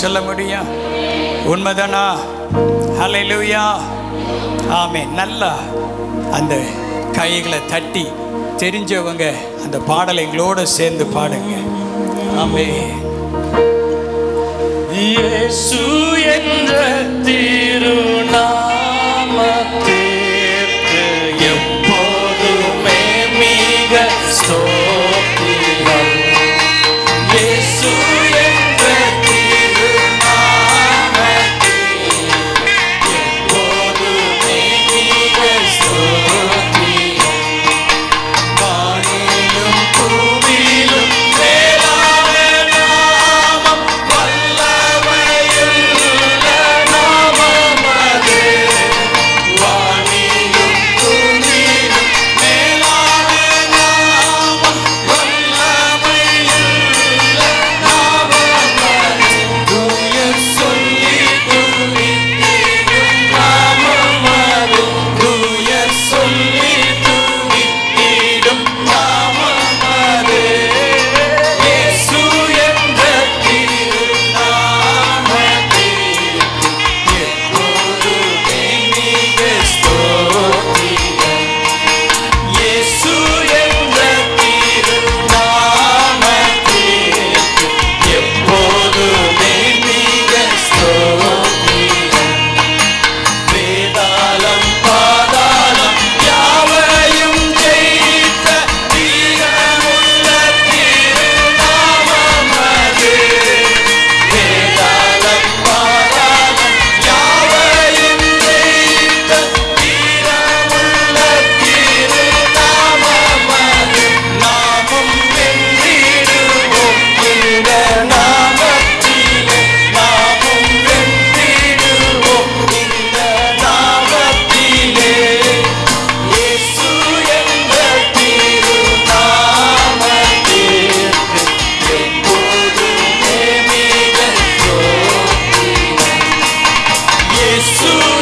சொல்ல முடியும்? உண்மைதானா? அலையிலுயா ஆமே நல்லா அந்த கைகளை தட்டி தெரிஞ்சவங்க அந்த பாடலை எங்களோட சேர்ந்து பாடுங்க. ஆமே இயேசு என்ற திருநாமத்திற்கு எப்போதுமே மிக to